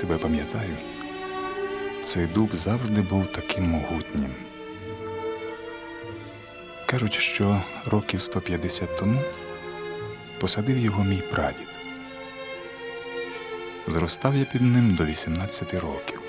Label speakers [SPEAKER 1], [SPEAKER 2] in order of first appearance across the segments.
[SPEAKER 1] себе пам'ятаю, цей дуб завжди був таким могутнім. Кажуть, що років 150 тому посадив його мій прадід. Зростав я під ним до 18 років.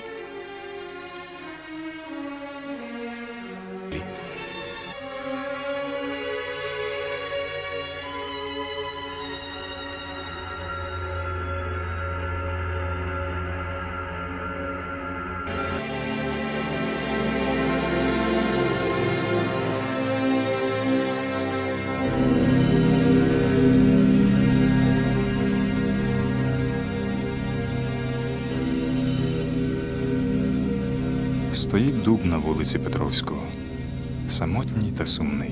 [SPEAKER 1] Стоїть дуб на вулиці Петровського, самотній та сумний.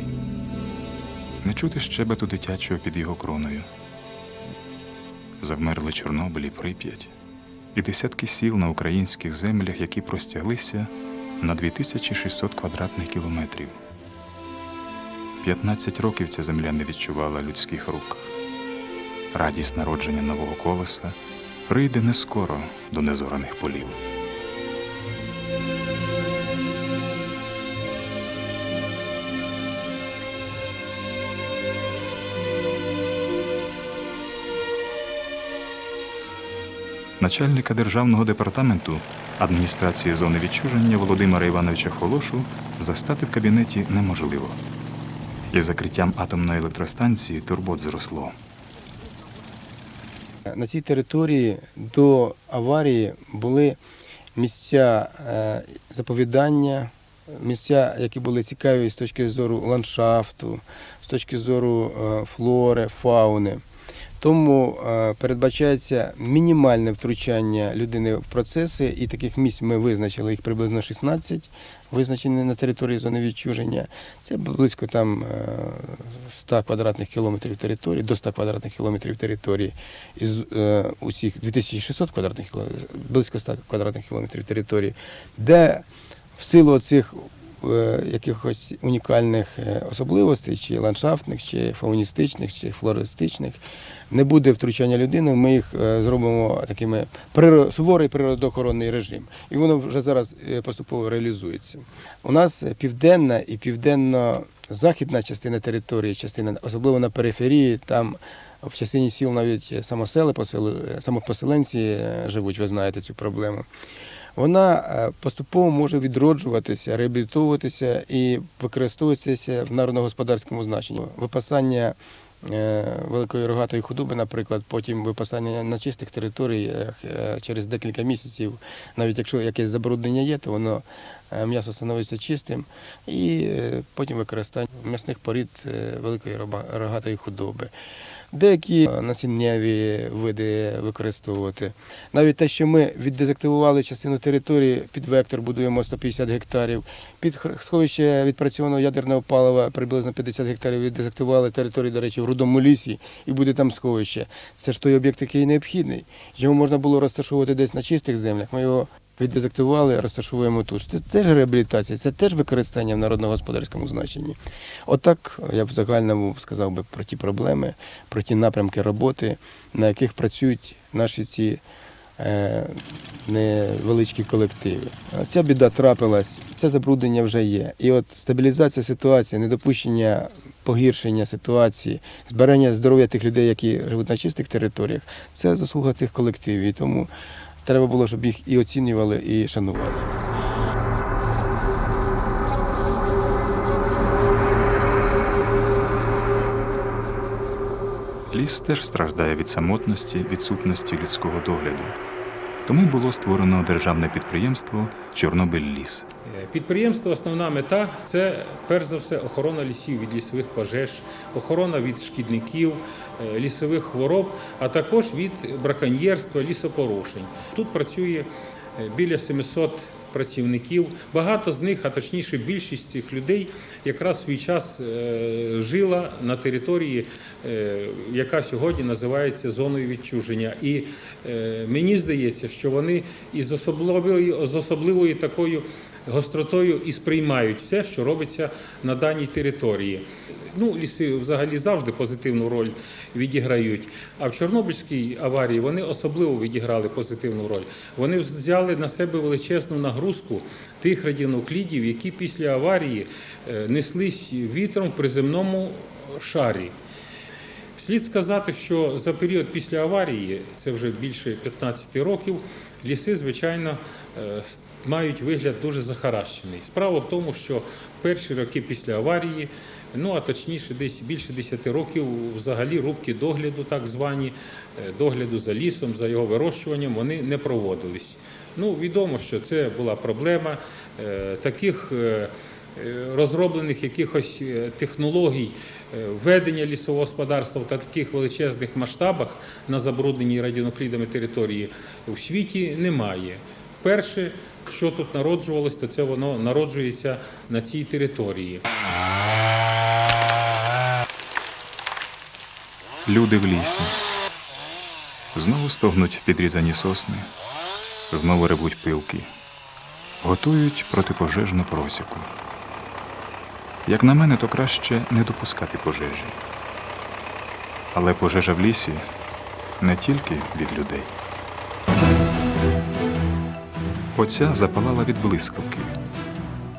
[SPEAKER 1] Не чути щебету дитячого під його кроною. Завмерли Чорнобиль і Прип'ять, і десятки сіл на українських землях, які простяглися на 2600 квадратних кілометрів. 15 років ця земля не відчувала людських рук. Радість народження нового колеса прийде не скоро до незораних полів. Начальника державного департаменту адміністрації зони відчуження Володимира Івановича Холошу застати в кабінеті неможливо. Із закриттям атомної електростанції турбот зросло.
[SPEAKER 2] На цій території до аварії були місця е, заповідання, місця, які були цікаві з точки зору ландшафту, з точки зору е, флори, фауни. Тому е, передбачається мінімальне втручання людини в процеси, і таких місць ми визначили їх приблизно 16, визначені на території зони відчуження. Це близько там е, 100 квадратних кілометрів території, до 100 квадратних кілометрів території із е, усіх 2600 квадратних кілометрів, близько 100 квадратних кілометрів території, де в силу цих е, якихось унікальних е, особливостей, чи ландшафтних, чи фауністичних, чи флористичних, не буде втручання людини, ми їх е, зробимо такими суворий природоохоронний режим. І воно вже зараз е, поступово реалізується. У нас південна і південно-західна частина території, частина, особливо на периферії, там в частині сіл навіть самосели, самопоселенці е, живуть, ви знаєте цю проблему. Вона е, поступово може відроджуватися, реабілітовуватися і використовуватися в народно-господарському значенні. Випасання е, великої рогатої худоби, наприклад, потім випасання на чистих територіях е, через декілька місяців, навіть якщо якесь забруднення є, то воно м'ясо становиться чистим, і потім використання м'ясних порід великої рогатої худоби. Деякі насіннєві види використовувати. Навіть те, що ми віддезактивували частину території, під вектор будуємо 150 гектарів, під сховище відпрацьованого ядерного палива приблизно 50 гектарів віддезактивували територію, до речі, в рудому лісі, і буде там сховище. Це ж той об'єкт, який необхідний. Його можна було розташовувати десь на чистих землях. Ми його віддезактивували, розташовуємо тут. Це теж реабілітація, це теж використання в народно-господарському значенні. Отак я б загальному сказав би про ті проблеми, про ті напрямки роботи, на яких працюють наші ці е, невеличкі колективи. Ця біда трапилась, це забруднення вже є. І от стабілізація ситуації, недопущення погіршення ситуації, збереження здоров'я тих людей, які живуть на чистих територіях, це заслуга цих колективів. І тому треба було, щоб їх і оцінювали, і шанували.
[SPEAKER 1] Ліс теж страждає від самотності, відсутності людського догляду. Тому було створено державне підприємство Чорнобиль-Ліс.
[SPEAKER 3] Е, Підприємство основна мета це перш за все охорона лісів від лісових пожеж, охорона від шкідників, е, лісових хвороб, а також від браконьєрства, лісопорушень. Тут працює е, біля 700 працівників. Багато з них, а точніше, більшість цих людей якраз свій час е, жила на території, яка сьогодні називається зоною відчуження. І мені здається, що вони із особливою, з особливою такою гостротою і сприймають все, що робиться на даній території. Ну, ліси взагалі завжди позитивну роль відіграють. А в Чорнобильській аварії вони особливо відіграли позитивну роль. Вони взяли на себе величезну нагрузку тих радіонуклідів, які після аварії е, неслись вітром в приземному шарі. Слід сказати, що за період після аварії, це вже більше 15 років, ліси, звичайно, е, мають вигляд дуже захаращений. Справа в тому, що перші роки після аварії, ну а точніше, десь більше 10 років, взагалі рубки догляду, так звані, е, догляду за лісом, за його вирощуванням, вони не проводились. Ну, відомо, що це була проблема е, таких. е, розроблених якихось технологій ведення лісового господарства в таких величезних масштабах на забрудненій радіонуклідами території у світі немає. Перше, що тут народжувалось, то це воно народжується на цій території.
[SPEAKER 1] Люди в лісі. Знову стогнуть підрізані сосни, знову ревуть пилки, готують протипожежну просіку. Як на мене, то краще не допускати пожежі. Але пожежа в лісі не тільки від людей. Оця запалала від блискавки.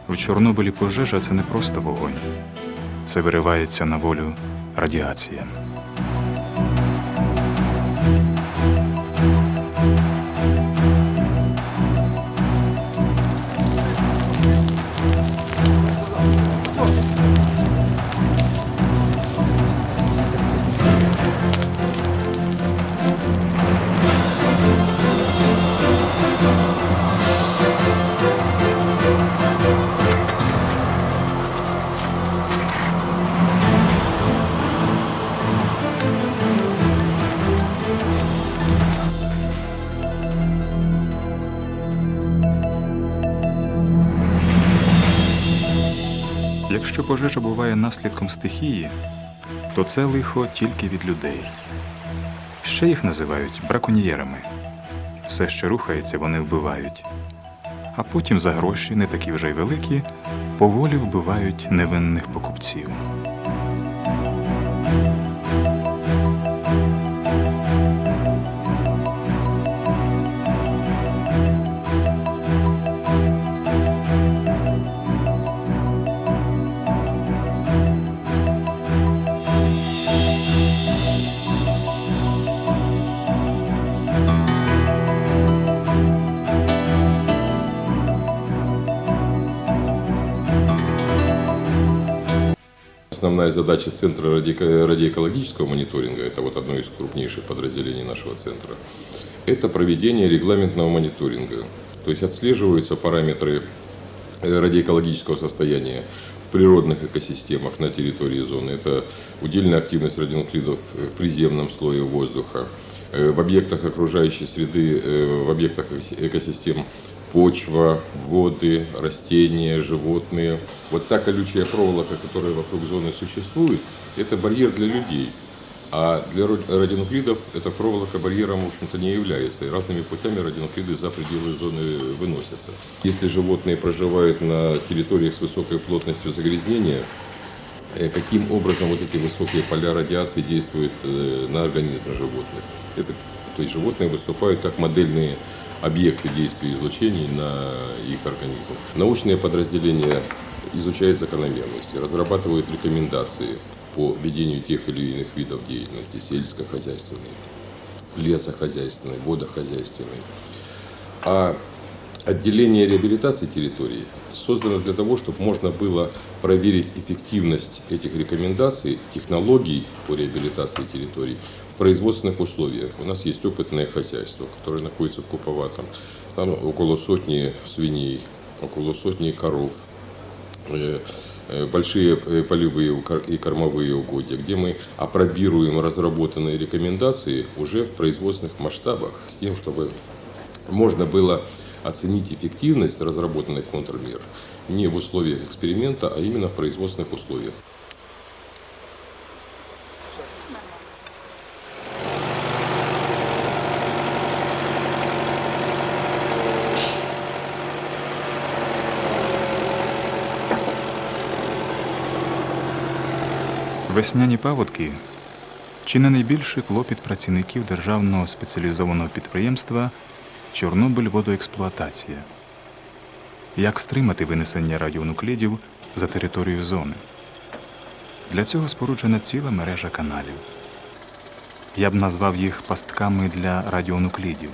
[SPEAKER 1] В Чорнобилі пожежа це не просто вогонь, це виривається на волю радіація. Якщо пожежа буває наслідком стихії, то це лихо тільки від людей. Ще їх називають браконьєрами. Все, що рухається, вони вбивають. А потім за гроші, не такі вже й великі, поволі вбивають невинних покупців.
[SPEAKER 4] Основная задача Центра радиоэкологического мониторинга, это вот одно из крупнейших подразделений нашего центра, это проведение регламентного мониторинга. То есть отслеживаются параметры э, радиоэкологического состояния в природных экосистемах на территории зоны. Это удельная активность радионуклидов э, в приземном слое воздуха, э, в объектах окружающей среды, в объектах эко- экосистем почва, воды, растения, животные. Вот та колючая проволока, которая вокруг зоны существует, это барьер для людей. А для радионуклидов эта проволока барьером, в общем-то, не является. И разными путями радионуклиды за пределы зоны выносятся. Если животные проживают на территориях с высокой плотностью загрязнения, э, каким образом вот эти высокие поля радиации действуют э, на организм животных. Это, то есть животные выступают как модельные объекты действия излучений на их организм. Научные подразделения изучают закономерности, разрабатывают рекомендации по ведению тех или иных видов деятельности, сельскохозяйственной, лесохозяйственной, водохозяйственной. А отделение реабилитации территорий создано для того, чтобы можно было проверить эффективность этих рекомендаций, технологий по реабилитации территорий производственных условиях. У нас есть опытное хозяйство, которое находится в Куповатом. Там около сотни свиней, около сотни коров, э, э, большие э, полевые и кормовые угодья, где мы опробируем разработанные рекомендации уже в производственных масштабах с тем, чтобы можно было оценить эффективность разработанных контрмер не в условиях эксперимента, а именно в производственных условиях.
[SPEAKER 1] Весняні паводки чи не найбільший клопіт працівників державного спеціалізованого підприємства Чорнобиль-водоексплуатація. Як стримати винесення радіонуклідів за територію зони? Для цього споруджена ціла мережа каналів. Я б назвав їх пастками для радіонуклідів.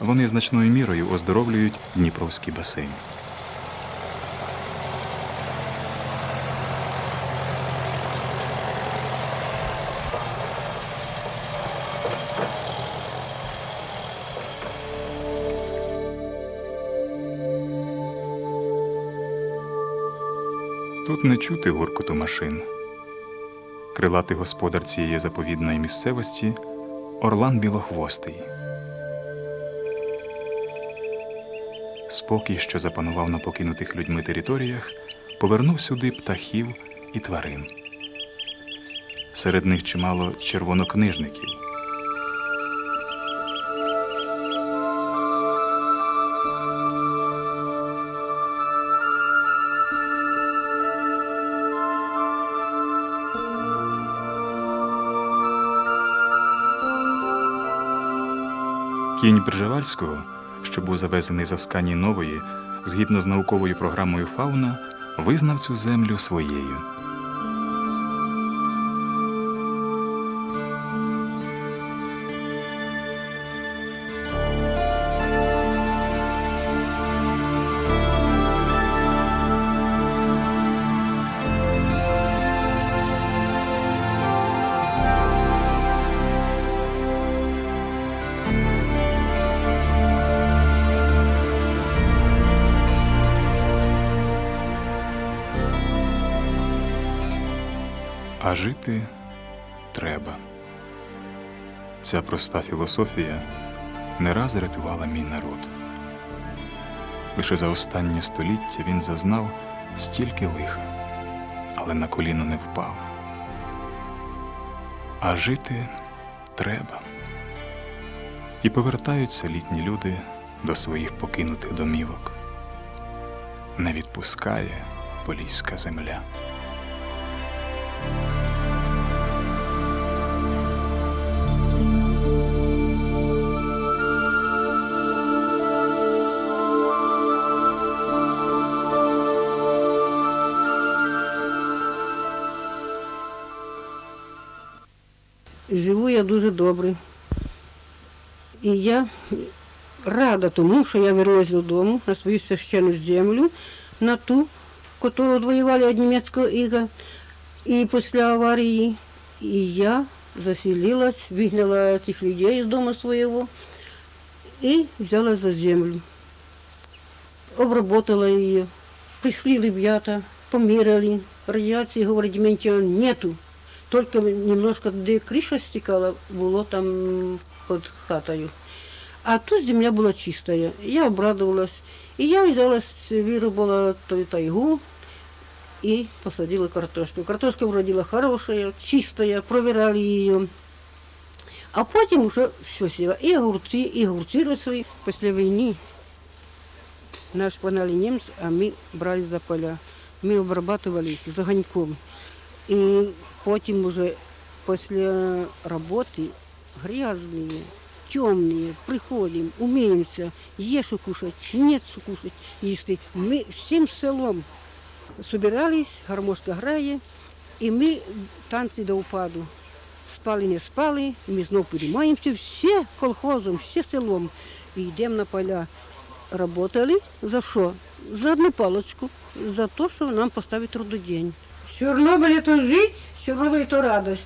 [SPEAKER 1] Вони значною мірою оздоровлюють Дніпровський басейн. Тут не чути гуркоту машин. Крилатий господар цієї заповідної місцевості Орлан Білохвостий. Спокій, що запанував на покинутих людьми територіях, повернув сюди птахів і тварин. Серед них чимало червонокнижників. Кінь Бржевальського, що був завезений з Асканії Нової, згідно з науковою програмою Фауна, визнав цю землю своєю. А жити треба. Ця проста філософія не раз рятувала мій народ. Лише за останнє століття він зазнав стільки лиха, але на коліно не впав. А жити треба. І повертаються літні люди до своїх покинутих домівок. Не відпускає поліська земля.
[SPEAKER 5] Живу я дуже добре. І я рада тому, що я вернулась додому на свою священну землю, на ту, яку воювали від німецького іга. І після аварії і я заселилась, вигнала цих людей з дому свого і взяла за землю. Обработала її. Пришли ребята, померили. Радиации, говорят, дементия нету. Только немножко, де криша стекала, було там під хатою. А тут земля була чистая. Я обрадовалась. І я взяла, виробила ту тайгу і посадила картошку. Картошка вродила хорошая, чистая, проверяли її. А потім вже все сіла. І огурці, і огурці росли після війни. Нас погнали немці, а ми брали за поля. Ми обрабатывали їх з огоньком. І потім уже після роботи грязные, темные, приходим, умеемся, є що кушать, нет що кушать, їсти. Ми всім селом собирались, гармошка грає, і ми танці до упаду. Спали, не спали, ми знов підіймаємося, всі колхозом, всі селом. І йдемо на поля. Работали за що? За одну палочку, за те, що нам поставить трудодень. Чернобыль это жизнь, Чернобыль это радость.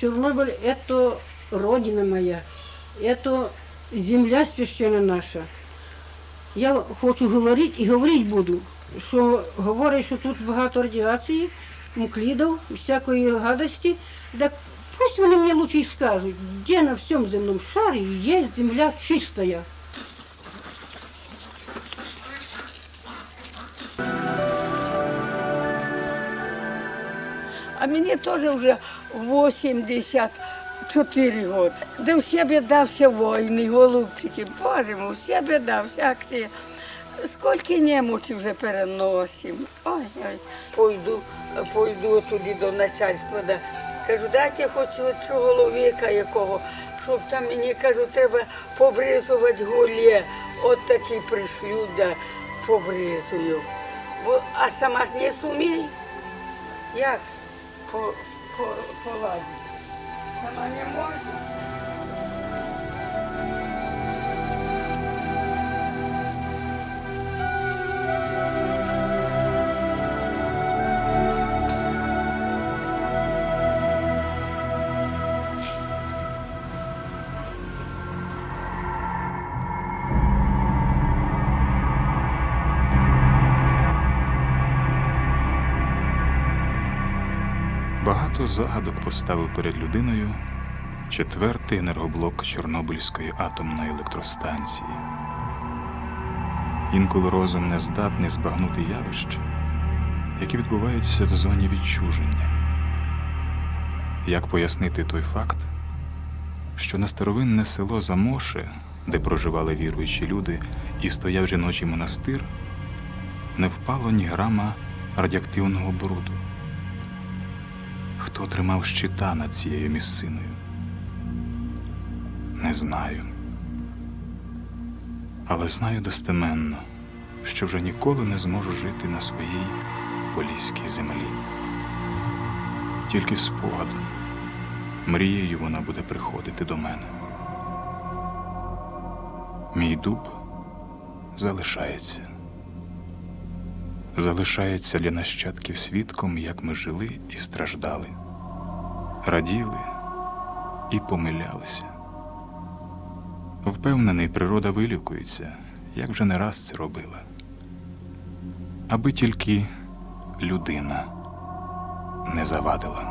[SPEAKER 5] Чернобыль это родина моя, это земля священна наша. Я хочу говорити і говорити буду, що говорять, що тут багато радіації, муклідів, всякої гадості. Так пусть вони мені лучше і скажуть, де на всьому земному шарі є земля чистая.
[SPEAKER 6] А мені теж вже 84 роки. Де всі біда, всі війни, голубчики, боже мой, всі біда, всякі. Скільки немочі вже переносимо. Ой, ой. Пойду, пойду туди до начальства. Да. Кажу, дайте хоч чоловіка якого, щоб там мені кажу, треба побризувати голє. От такі пришлють, да, побризую. Бо, а сама ж не сумію. Як po, po, Polagi. Ela nie é może.
[SPEAKER 1] thank you Багато загадок поставив перед людиною четвертий енергоблок Чорнобильської атомної електростанції. Інколи розум не здатний збагнути явищ, які відбуваються в зоні відчуження. Як пояснити той факт, що на старовинне село Замоше, де проживали віруючі люди і стояв жіночий монастир, не впало ні грама радіоактивного бруду? Хто тримав щита над цією місциною? Не знаю. Але знаю достеменно, що вже ніколи не зможу жити на своїй поліській землі. Тільки спогад, мрією вона буде приходити до мене. Мій дуб залишається. Залишається для нащадків свідком, як ми жили і страждали, раділи і помилялися. Впевнений, природа вилікується, як вже не раз це робила. Аби тільки людина не завадила.